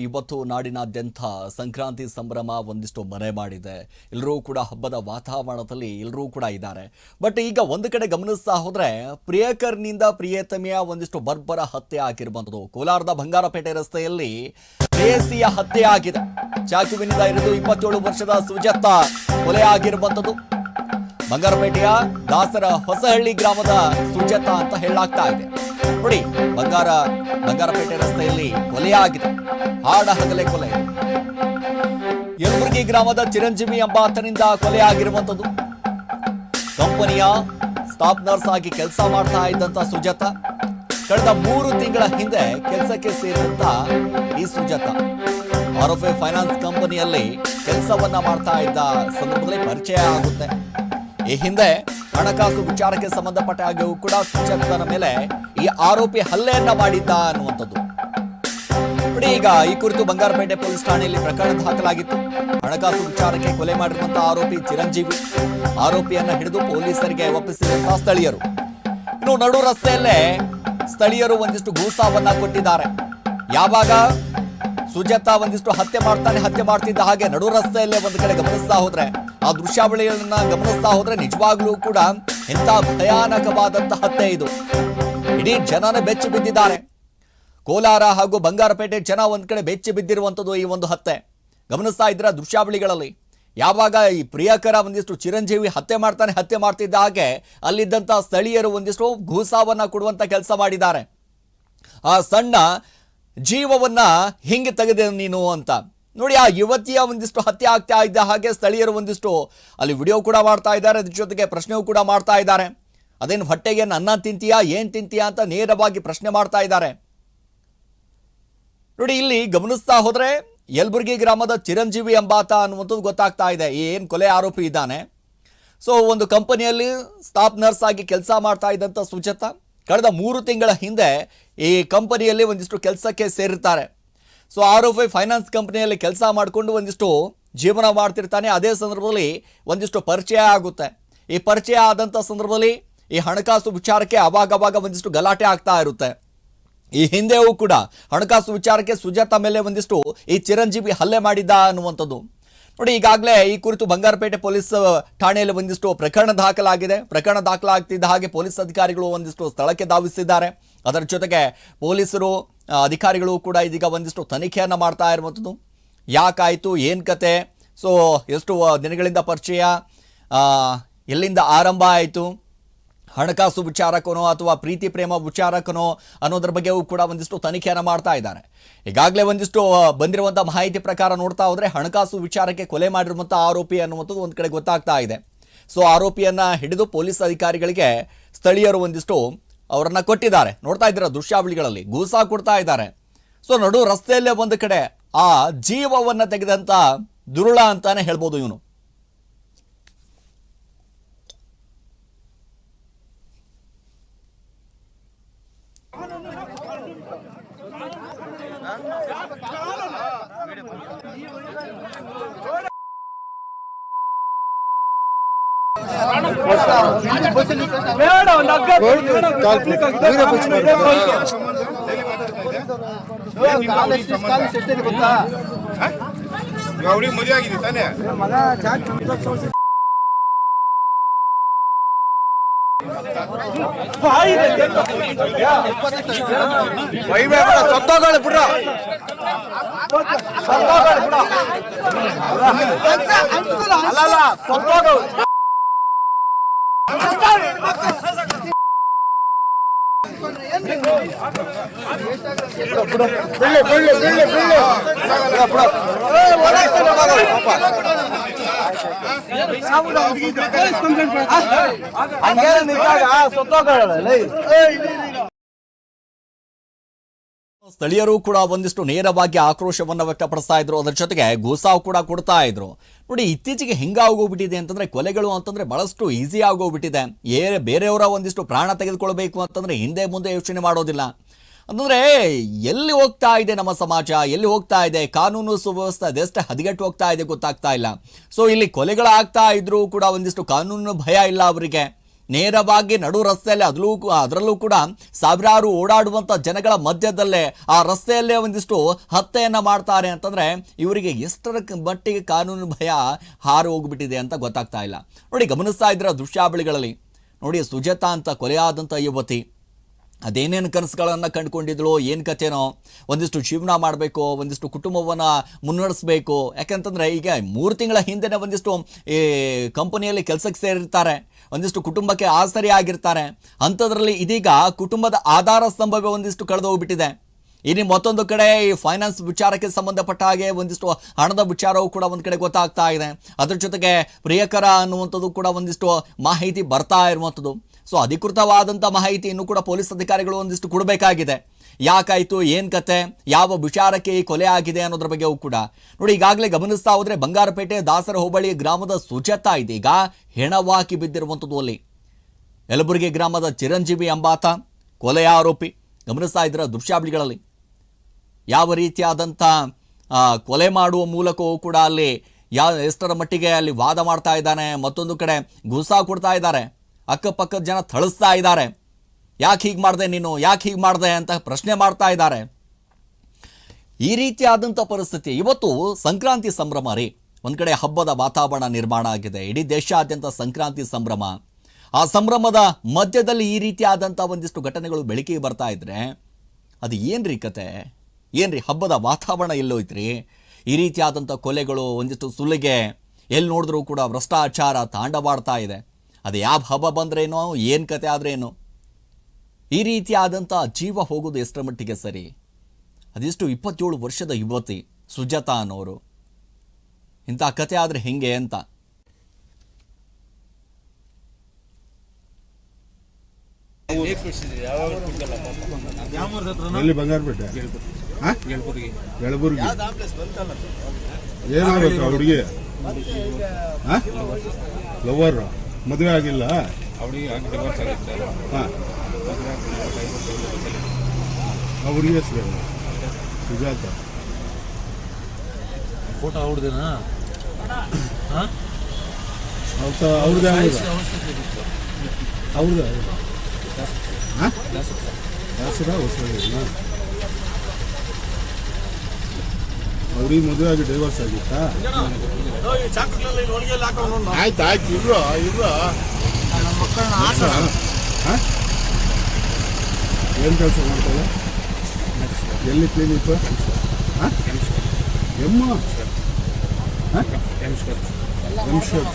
ಇವತ್ತು ನಾಡಿನಾದ್ಯಂತ ಸಂಕ್ರಾಂತಿ ಸಂಭ್ರಮ ಒಂದಿಷ್ಟು ಮನೆ ಮಾಡಿದೆ. ಎಲ್ಲರೂ ಕೂಡ ಹಬ್ಬದ ವಾತಾವರಣದಲ್ಲಿ ಎಲ್ಲರೂ ಕೂಡ ಇದ್ದಾರೆ. ಬಟ್ ಈಗ ಒಂದು ಕಡೆ ಗಮನಿಸ್ತಾ ಹೋದ್ರೆ ಪ್ರಿಯಕರ್ನಿಂದ ಪ್ರಿಯತಮಿಯ ಒಂದಿಷ್ಟು ಬರ್ಬರ ಹತ್ಯೆ ಆಗಿರುವಂಥದ್ದು. ಕೋಲಾರದ ಬಂಗಾರಪೇಟೆ ರಸ್ತೆಯಲ್ಲಿ ಪ್ರೇಯಸಿಯ ಹತ್ಯೆ ಆಗಿದೆ. ಚಾಕುವಿನಿಂದ ಇರಿದು ಇಪ್ಪತ್ತೇಳು ವರ್ಷದ ಸುಜಾತ ಕೊಲೆ ಆಗಿರುವಂಥದ್ದು. ಬಂಗಾರಪೇಟೆಯ ದಾಸರ ಹೊಸಹಳ್ಳಿ ಗ್ರಾಮದ ಸುಜಾತ ಅಂತ ಹೇಳಲಾಗ್ತಾ ಇದೆ. ನೋಡಿ, ಬಂಗಾರ, ಬಂಗಾರಪೇಟೆ ರಸ್ತೆಯಲ್ಲಿ ಕೊಲೆಯಾಗಿದೆ. ಹಾಡ ಹಗಲೆ ಕೊಲೆ. ಯಲಬುರ್ಗಿ ಗ್ರಾಮದ ಚಿರಂಜೀವಿ ಎಂಬಾತನಿಂದ ಕೊಲೆ ಆಗಿರುವಂಥದ್ದು ಕಂಪನಿಯ ಸ್ಟಾಫ್ ನರ್ಸ್ ಆಗಿ ಕೆಲಸ ಮಾಡ್ತಾ ಇದ್ದಂತ ಸುಜಾತ. ಕಳೆದ ಮೂರು ತಿಂಗಳ ಹಿಂದೆ ಕೆಲಸಕ್ಕೆ ಸೇರಿದಂತ ಈ ಸುಜಾತ. ಆರೋಪಿ ಫೈನಾನ್ಸ್ ಕಂಪನಿಯಲ್ಲಿ ಕೆಲಸವನ್ನ ಮಾಡ್ತಾ ಇದ್ದ ಸಂದರ್ಭದಲ್ಲಿ ಪರಿಚಯ ಆಗುತ್ತೆ. ಈ ಹಿಂದೆ ಹಣಕಾಸು ವಿಚಾರಕ್ಕೆ ಸಂಬಂಧಪಟ್ಟ ಹಾಗೆಯೂ ಕೂಡ ಸುಜಾತನ ಮೇಲೆ ಈ ಆರೋಪಿ ಹಲ್ಲೆಯನ್ನ ಮಾಡಿದ್ದ ಅನ್ನುವಂಥದ್ದು. ನೋಡಿ, ಈಗ ಈ ಕುರಿತು ಬಂಗಾರಪೇಟೆ ಪೊಲೀಸ್ ಠಾಣೆಯಲ್ಲಿ ಪ್ರಕರಣ ದಾಖಲಾಗಿತ್ತು. ಹಣಕಾಸು ವಿಚಾರಕ್ಕೆ ಕೊಲೆ ಮಾಡಿರುವಂತಹ ಆರೋಪಿ ಚಿರಂಜೀವಿ. ಆರೋಪಿಯನ್ನ ಹಿಡಿದು ಪೊಲೀಸರಿಗೆ ಒಪ್ಪಿಸಿದಂತಹ ಸ್ಥಳೀಯರು. ಇನ್ನು ನಡು ರಸ್ತೆಯಲ್ಲೇ ಸ್ಥಳೀಯರು ಒಂದಿಷ್ಟು ಗೂಸಾವನ್ನ ಕೊಟ್ಟಿದ್ದಾರೆ. ಯಾವಾಗ? ಸುಜಾತ ಒಂದಿಷ್ಟು ಹತ್ಯೆ ಮಾಡ್ತಾನೆ ಹತ್ಯೆ ಮಾಡ್ತಿದ್ದ ಹಾಗೆ ನಡು ರಸ್ತೆಯಲ್ಲೇ ಒಂದು ಕಡೆ ಗಮನಿಸ್ತಾ ಹೋದ್ರೆ ಆ ದೃಶ್ಯಾವಳಿಗಳನ್ನ ಗಮನಿಸ್ತಾ ಹೋದ್ರೆ ನಿಜವಾಗ್ಲೂ ಕೂಡ ಎಂತ ಭಯಾನಕವಾದಂತಹ ಹತ್ಯೆ ಇದು. ಇಡೀ ಜನನ ಬೆಚ್ಚಿ ಬಿದ್ದಿದ್ದಾರೆ. ಕೋಲಾರ ಹಾಗೂ ಬಂಗಾರಪೇಟೆ ಜನ ಒಂದ್ ಕಡೆ ಬೆಚ್ಚಿ ಬಿದ್ದಿರುವಂಥದ್ದು ಈ ಒಂದು ಹತ್ಯೆ. ಗಮನಿಸ್ತಾ ಇದ್ರ ದೃಶ್ಯಾವಳಿಗಳಲ್ಲಿ. ಯಾವಾಗ ಈ ಪ್ರಿಯಕರ ಒಂದಿಷ್ಟು ಚಿರಂಜೀವಿ ಹತ್ಯೆ ಮಾಡ್ತಾನೆ, ಹತ್ಯೆ ಮಾಡ್ತಿದ್ದ ಹಾಗೆ ಅಲ್ಲಿದ್ದಂಥ ಸ್ಥಳೀಯರು ಒಂದಿಷ್ಟು ಘೂಸಾವನ್ನ ಕೊಡುವಂತ ಕೆಲಸ ಮಾಡಿದ್ದಾರೆ. ಆ ಸಣ್ಣ ಜೀವವನ್ನ ಹಿಂಗೆ ತೆಗೆದೆ ನೀನು ಅಂತ. ನೋಡಿ, ಆ ಯುವತಿಯ ಒಂದಿಷ್ಟು ಹತ್ಯೆ ಆಗ್ತಾ ಇದ್ದ ಹಾಗೆ ಸ್ಥಳೀಯರು ಒಂದಿಷ್ಟು ಅಲ್ಲಿ ವಿಡಿಯೋ ಕೂಡ ಮಾಡ್ತಾ ಇದ್ದಾರೆ. ಅದ್ರ ಜೊತೆಗೆ ಪ್ರಶ್ನೆಯೂ ಕೂಡ ಮಾಡ್ತಾ ಇದ್ದಾರೆ. ಅದೇನು ಹೊಟ್ಟೆಗೆ ಅನ್ನ ತಿಂತೀಯಾ, ಏನು ತಿಂತೀಯಾ ಅಂತ ನೇರವಾಗಿ ಪ್ರಶ್ನೆ ಮಾಡ್ತಾ ಇದ್ದಾರೆ. ನೋಡಿ, ಇಲ್ಲಿ ಗಮನಿಸ್ತಾ ಹೋದರೆ ಯಲ್ಬುರ್ಗಿ ಗ್ರಾಮದ ಚಿರಂಜೀವಿ ಎಂಬಾತ ಅನ್ನುವಂಥದ್ದು ಗೊತ್ತಾಗ್ತಾ ಇದೆ. ಏನು ಕೊಲೆ ಆರೋಪಿ ಇದ್ದಾನೆ. ಸೊ ಒಂದು ಕಂಪನಿಯಲ್ಲಿ ಸ್ಟಾಫ್ ನರ್ಸ್ ಆಗಿ ಕೆಲಸ ಮಾಡ್ತಾ ಇದ್ದಂಥ ಸುಜಾತ, ಕಳೆದ ಮೂರು ತಿಂಗಳ ಹಿಂದೆ ಈ ಕಂಪನಿಯಲ್ಲಿ ಒಂದಿಷ್ಟು ಕೆಲಸಕ್ಕೆ ಸೇರಿರ್ತಾರೆ. ಸೊ ಆರೋಪಿ ಫೈನಾನ್ಸ್ ಕಂಪ್ನಿಯಲ್ಲಿ ಕೆಲಸ ಮಾಡಿಕೊಂಡು ಒಂದಿಷ್ಟು ಜೀವನ ಮಾಡ್ತಿರ್ತಾನೆ. ಅದೇ ಸಂದರ್ಭದಲ್ಲಿ ಒಂದಿಷ್ಟು ಪರಿಚಯ ಆಗುತ್ತೆ. ಈ ಪರಿಚಯ ಆದಂಥ ಸಂದರ್ಭದಲ್ಲಿ ಈ ಹಣಕಾಸು ವಿಚಾರಕ್ಕೆ ಅವಾಗವಾಗ ಒಂದಿಷ್ಟು ಗಲಾಟೆ ಆಗ್ತಾ ಇರುತ್ತೆ. ಈ ಹಿಂದೆಯೂ ಕೂಡ ಹಣಕಾಸು ವಿಚಾರಕ್ಕೆ ಸುಜಾತ ಮೇಲೆ ಒಂದಿಷ್ಟು ಈ ಚಿರಂಜೀವಿ ಹಲ್ಲೆ ಮಾಡಿದ್ದ ಅನ್ನುವಂಥದ್ದು. ನೋಡಿ, ಈಗಾಗಲೇ ಈ ಕುರಿತು ಬಂಗಾರಪೇಟೆ ಪೊಲೀಸ್ ಠಾಣೆಯಲ್ಲಿ ಒಂದಿಷ್ಟು ಪ್ರಕರಣ ದಾಖಲಾಗಿದೆ. ಪ್ರಕರಣ ದಾಖಲಾಗ್ತಿದ್ದ ಹಾಗೆ ಪೊಲೀಸ್ ಅಧಿಕಾರಿಗಳು ಒಂದಿಷ್ಟು ಸ್ಥಳಕ್ಕೆ ಧಾವಿಸಿದ್ದಾರೆ. ಅದರ ಜೊತೆಗೆ ಪೊಲೀಸರು ಅಧಿಕಾರಿಗಳು ಕೂಡ ಇದೀಗ ಒಂದಿಷ್ಟು ತನಿಖೆಯನ್ನು ಮಾಡ್ತಾ ಇರುವಂಥದ್ದು. ಯಾಕಾಯಿತು? ಏನು ಕತೆ? ಸೊ ಎಷ್ಟು ದಿನಗಳಿಂದ ಪರಿಚಯ? ಎಲ್ಲಿಂದ ಆರಂಭ ಆಯಿತು? ಹಣಕಾಸು ವಿಚಾರಕನೋ ಅಥವಾ ಪ್ರೀತಿ ಪ್ರೇಮ ವಿಚಾರಕನೋ ಅನ್ನೋದ್ರ ಬಗ್ಗೆಯೂ ಕೂಡ ಒಂದಿಷ್ಟು ತನಿಖೆಯನ್ನು ಮಾಡ್ತಾ ಇದ್ದಾರೆ. ಈಗಾಗಲೇ ಒಂದಿಷ್ಟು ಬಂದಿರುವಂಥ ಮಾಹಿತಿ ಪ್ರಕಾರ ನೋಡ್ತಾ ಹೋದರೆ ಹಣಕಾಸು ವಿಚಾರಕ್ಕೆ ಕೊಲೆ ಮಾಡಿರುವಂಥ ಆರೋಪಿ ಅನ್ನುವಂಥದ್ದು ಒಂದು ಕಡೆ ಗೊತ್ತಾಗ್ತಾ ಇದೆ. ಸೊ ಆರೋಪಿಯನ್ನು ಹಿಡಿದು ಪೊಲೀಸ್ ಅಧಿಕಾರಿಗಳಿಗೆ ಸ್ಥಳೀಯರು ಒಂದಿಷ್ಟು ಅವರನ್ನ ಕೊಟ್ಟಿದ್ದಾರೆ. ನೋಡ್ತಾ ಇದ್ದೀರಾ ದೃಶ್ಯಾವಳಿಗಳಲ್ಲಿ? ಗೂಸಾ ಕೊಡ್ತಾ ಇದ್ದಾರೆ. ಸೊ ನಡು ರಸ್ತೆಯಲ್ಲೇ ಒಂದು ಕಡೆ ಆ ಜೀವವನ್ನ ತೆಗೆದಂತ ದುರುಳ ಅಂತಾನೆ ಹೇಳ್ಬೋದು ಇವನು. ಬೇಡ ಒಂದು ಹಗ್ಗ ಅವಳಿಗೆ ಮದುವೆ ಆಗಿದೆ ತಾನೇ. ಸತ್ತೋಗಳ ಬಿಡ್ರ. ಸತ್ತೋಗಳು ಬಿಡ ಅಲ್ಲ ಸತ್ತೋಗಳ ¡Ponle, ponle, ponle, ponle! ಸ್ಥಳೀಯರು ಕೂಡ ಒಂದಿಷ್ಟು ನೇರವಾಗಿ ಆಕ್ರೋಶವನ್ನು ವ್ಯಕ್ತಪಡಿಸ್ತಾ ಇದ್ರು. ಅದರ ಜೊತೆಗೆ ಗೋಸಾವು ಕೂಡ ಕೊಡ್ತಾ ಇದ್ರು. ನೋಡಿ, ಇತ್ತೀಚೆಗೆ ಹೆಂಗಾಗೋಗ್ಬಿಟ್ಟಿದೆ ಅಂತಂದ್ರೆ, ಕೊಲೆಗಳು ಅಂತಂದ್ರೆ ಬಹಳಷ್ಟು ಈಸಿ ಆಗೋಗ್ಬಿಟ್ಟಿದೆ ಏ ಬೇರೆಯವರ ಒಂದಿಷ್ಟು ಪ್ರಾಣ ತೆಗೆದುಕೊಳ್ಬೇಕು ಅಂತಂದ್ರೆ ಹಿಂದೆ ಮುಂದೆ ಯೋಚನೆ ಮಾಡೋದಿಲ್ಲ. ಅಂತಂದ್ರೆ, ಎಲ್ಲಿ ಹೋಗ್ತಾ ಇದೆ ನಮ್ಮ ಸಮಾಜ? ಎಲ್ಲಿ ಹೋಗ್ತಾ ಇದೆ? ಕಾನೂನು ಸುವ್ಯವಸ್ಥೆ ಅದೆಷ್ಟು ಹದಗೆಟ್ಟು ಹೋಗ್ತಾ ಇದೆ ಗೊತ್ತಾಗ್ತಾ ಇಲ್ಲ. ಸೊ ಇಲ್ಲಿ ಕೊಲೆಗಳಾಗ್ತಾ ಇದ್ರೂ ಕೂಡ ಒಂದಿಷ್ಟು ಕಾನೂನು ಭಯ ಇಲ್ಲ ಅವರಿಗೆ. ನೇರವಾಗಿ ನಡು ರಸ್ತೆಯಲ್ಲಿ ಅದರಲ್ಲೂ ಅದರಲ್ಲೂ ಕೂಡ ಸಾವಿರಾರು ಓಡಾಡುವಂಥ ಜನಗಳ ಮಧ್ಯದಲ್ಲೇ ಆ ರಸ್ತೆಯಲ್ಲೇ ಒಂದಿಷ್ಟು ಹತ್ಯೆಯನ್ನು ಮಾಡ್ತಾರೆ ಅಂತಂದರೆ ಇವರಿಗೆ ಎಷ್ಟರ ಮಟ್ಟಿಗೆ ಕಾನೂನು ಭಯ ಹಾರು ಹೋಗ್ಬಿಟ್ಟಿದೆ ಅಂತ ಗೊತ್ತಾಗ್ತಾ ಇಲ್ಲ. ನೋಡಿ ಗಮನಿಸ್ತಾ ಇದ್ದೀರ ದೃಶ್ಯಾವಳಿಗಳಲ್ಲಿ. ನೋಡಿ ಸುಜಾತ ಅಂತ ಕೊಲೆಯಾದಂಥ ಯುವತಿ. ಅದೇನೇನು ಕನಸುಗಳನ್ನು ಕಂಡುಕೊಂಡಿದ್ಳು, ಏನು ಕಥೆನೋ, ಒಂದಿಷ್ಟು ಜೀವನ ಮಾಡಬೇಕು, ಒಂದಿಷ್ಟು ಕುಟುಂಬವನ್ನು ಮುನ್ನಡೆಸಬೇಕು. ಯಾಕಂತಂದರೆ ಈಗ ಮೂರು ತಿಂಗಳ ಹಿಂದೆನೇ ಒಂದಿಷ್ಟು, ಈ, ಕಂಪನಿಯಲ್ಲಿ ಕೆಲಸಕ್ಕೆ ಸೇರಿರ್ತಾರೆ. ಒಂದಿಷ್ಟು ಕುಟುಂಬಕ್ಕೆ ಆಸರಿ ಆಗಿರ್ತಾರೆ ಅಂಥದ್ರಲ್ಲಿ ಇದೀಗ ಕುಟುಂಬದ ಆಧಾರ ಸ್ತಂಭವೇ ಒಂದಿಷ್ಟು ಕಳೆದು ಹೋಗ್ಬಿಟ್ಟಿದೆ ಇನ್ನು ಮತ್ತೊಂದು ಕಡೆ ಈ ಫೈನಾನ್ಸ್ ವಿಚಾರಕ್ಕೆ ಸಂಬಂಧಪಟ್ಟ ಹಾಗೆ ಒಂದಿಷ್ಟು ಹಣದ ವಿಚಾರವೂ ಕೂಡ ಒಂದು ಕಡೆ ಗೊತ್ತಾಗ್ತಾ ಇದೆ. ಅದ್ರ ಜೊತೆಗೆ ಪ್ರಿಯಕರ ಅನ್ನುವಂಥದ್ದು ಕೂಡ ಒಂದಿಷ್ಟು ಮಾಹಿತಿ ಬರ್ತಾ ಇರುವಂಥದ್ದು. ಸೊ ಅಧಿಕೃತವಾದಂಥ ಮಾಹಿತಿಯನ್ನು ಕೂಡ ಪೊಲೀಸ್ ಅಧಿಕಾರಿಗಳು ಒಂದಿಷ್ಟು ಕೊಡಬೇಕಾಗಿದೆ. ಯಾಕಾಯಿತು, ಏನು ಕತೆ, ಯಾವ ವಿಚಾರಕ್ಕೆ ಈ ಕೊಲೆ ಆಗಿದೆ ಅನ್ನೋದ್ರ ಬಗ್ಗೆಯೂ ಕೂಡ. ನೋಡಿ, ಈಗಾಗಲೇ ಗಮನಿಸ್ತಾ ಹೋದರೆ ಬಂಗಾರಪೇಟೆ ದಾಸರ ಹೋಬಳಿ ಗ್ರಾಮದ ಸುಜಾತ ಇದೀಗ ಹೆಣವಾಕಿ ಬಿದ್ದಿರುವಂಥದ್ದು ಅಲ್ಲಿ. ಯಲಬುರ್ಗಿ ಗ್ರಾಮದ ಚಿರಂಜೀವಿ ಎಂಬಾತ ಕೊಲೆಯ ಆರೋಪಿ. ಗಮನಿಸ್ತಾ ಇದ್ರ ದೃಶ್ಯಾವಳಿಗಳಲ್ಲಿ. ಯಾವ ರೀತಿಯಾದಂಥ ಕೊಲೆ ಮಾಡುವ ಮೂಲಕವೂ ಕೂಡ ಅಲ್ಲಿ ಯಾವ ಎಷ್ಟರ ಮಟ್ಟಿಗೆ ಅಲ್ಲಿ ವಾದ ಮಾಡ್ತಾ ಇದ್ದಾನೆ, ಮತ್ತೊಂದು ಕಡೆ ಗುಸಾ ಕೊಡ್ತಾ ಇದ್ದಾರೆ. ಅಕ್ಕಪಕ್ಕದ ಜನ ಥಳಿಸ್ತಾ ಇದ್ದಾರೆ. ಯಾಕೆ ಹೀಗೆ ಮಾಡಿದೆ ನೀನು? ಯಾಕೆ ಹೀಗೆ ಮಾಡಿದೆ ಅಂತ ಪ್ರಶ್ನೆ ಮಾಡ್ತಾ ಇದ್ದಾರೆ. ಈ ರೀತಿಯಾದಂಥ ಪರಿಸ್ಥಿತಿ. ಇವತ್ತು ಸಂಕ್ರಾಂತಿ ಸಂಭ್ರಮ ರೀ. ಒಂದು ಕಡೆ ಹಬ್ಬದ ವಾತಾವರಣ ನಿರ್ಮಾಣ ಆಗಿದೆ. ಇಡೀ ದೇಶಾದ್ಯಂತ ಸಂಕ್ರಾಂತಿ ಸಂಭ್ರಮ. ಆ ಸಂಭ್ರಮದ ಮಧ್ಯದಲ್ಲಿ ಈ ರೀತಿಯಾದಂಥ ಒಂದಿಷ್ಟು ಘಟನೆಗಳು ಬೆಳಕಿಗೆ ಬರ್ತಾ ಇದ್ದರೆ ಅದು ಏನ್ರಿ ಕತೆ? ಏನ್ರಿ ಹಬ್ಬದ ವಾತಾವರಣ ಎಲ್ಲೋಯ್ತ್ರಿ? ಈ ರೀತಿಯಾದಂಥ ಕೊಲೆಗಳು, ಒಂದಿಷ್ಟು ಸುಲಿಗೆ ಎಲ್ಲಿ ನೋಡಿದ್ರೂ ಕೂಡ ಭ್ರಷ್ಟಾಚಾರ ತಾಂಡವಾಡ್ತಾ ಇದೆ. ಅದು ಯಾವ ಹಬ್ಬ ಬಂದ್ರೇನೋ ಏನು ಕತೆ ಆದ್ರೇನು. ಈ ರೀತಿಯಾದಂಥ ಜೀವ ಹೋಗೋದು ಎಷ್ಟರ ಮಟ್ಟಿಗೆ ಸರಿ? ಅದೆಷ್ಟು ಇಪ್ಪತ್ತೇಳು ವರ್ಷದ ಯುವತಿ ಸುಜಾತಾ ಅನ್ನೋರು. ಇಂಥ ಕತೆ ಆದರೆ ಹೆಂಗೆ ಅಂತ. ಏನಾಗಬೇಕು ಹುಡುಗಿ? ಲವರ್? ಮದುವೆ ಆಗಿಲ್ಲ? ಹಾ. ಹಾಂ ಹುಡುಗಿ ಹೆಸರು ಸುಜಾತ. ಫೋಟೋ ಅವ್ರದೇನಾ? ಅವ್ರ ಅವ್ರದ್ದು ಅವ್ರದ್ದು ಹಾಂ? ಹೆಸರ ಹೊಸ ಅವ್ರಿಗೆ ಮದುವೆ ಆಗಿ ಡೈವರ್ಸ್ ಆಗಿತ್ತಾ? ಆಯ್ತು ಆಯ್ತು ಇಬ್ರು ಇಬ್ರು ಹಾಂ? ಏನು ಕೆಲಸ ಮಾಡ್ತಾಳೆ ಎಲ್ಲಿ ಕ್ಲಿನಿಕ್ ಹಾಂ? ಎಮ್ಮ? ಹಾಂ? M shape